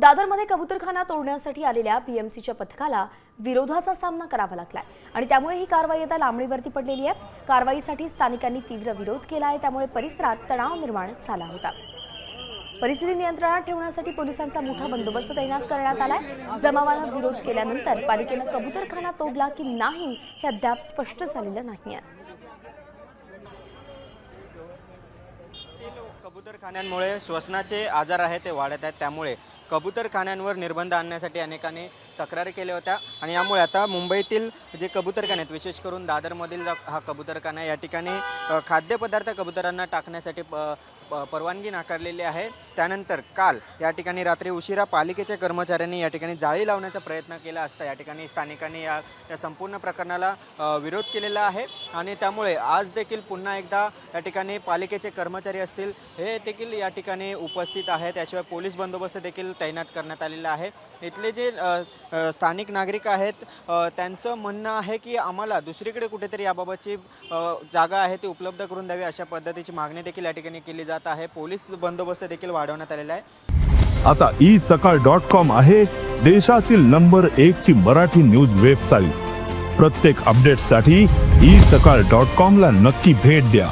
दादरमध्ये कबूतरखाना तोडण्यासाठी आलेल्या पीएमसीच्या पथकाला विरोधाचा सामना करावा लागलाय. आणि त्यामुळे ही कारवाई आता लांबणीवरती पडलेली आहे. कारवाईसाठी स्थानिकांनी तीव्र विरोध केला आहे. त्यामुळे परिसरात तणाव निर्माण झाला होता. परिस्थिती नियंत्रणात ठेवण्यासाठी पोलिसांचा मोठा बंदोबस्त तैनात करण्यात आलाय. जमावानं विरोध केल्यानंतर पालिकेनं कबूतरखाना तोडला की नाही हे अद्याप स्पष्ट झालेलं नाही आहे कबूतरखान्यांमुळे श्वसनाचे आजार आहेत ते वाढत आहेत. त्यामुळे कबूतरखान्यांवर निर्बंध आणण्यासाठी अनेकांनी तक्रारी केल्या होत्या. आणि यामुळे आता मुंबईतील जे कबूतरखाने आहेत विशेष करून दादरमधील हा कबूतरखाना या ठिकाणी खाद्यपदार्थ कबुतरांना टाकण्यासाठी प- प- परवानगी नाकारलेली आहे. त्यानंतर काल या ठिकाणी रात्री उशिरा पालिकेच्या कर्मचाऱ्यांनी या ठिकाणी जाळी लावण्याचा प्रयत्न केला असता या ठिकाणी स्थानिकांनी या या संपूर्ण प्रकरणाला विरोध केलेला आहे. आणि त्यामुळे आज देखील पुन्हा एकदा या ठिकाणी पालिकेचे कर्मचारी असतील हे देखील या ठिकाणी उपस्थित आहेत. त्याशिवाय पोलीस बंदोबस्त देखील तैनात करण्यात आलेला आहे. इथले जे स्थानिक नागरिक आहेत त्यांचं म्हणणं आहे की आम्हाला दुसरीकडे कुठेतरी याबाबतची जागा आहे ती उपलब्ध करून द्यावी अशा पद्धतीची मागणी देखील या ठिकाणी केली जात आहे. पोलीस बंदोबस्त देखील वाढवण्यात आलेला आहे. आता ई सकाळ डॉट कॉम आहे देशातील नंबर एक ची मराठी न्यूज वेबसाईट. प्रत्येक अपडेटसाठी ई सकाळ डॉट कॉम ला नक्की भेट द्या.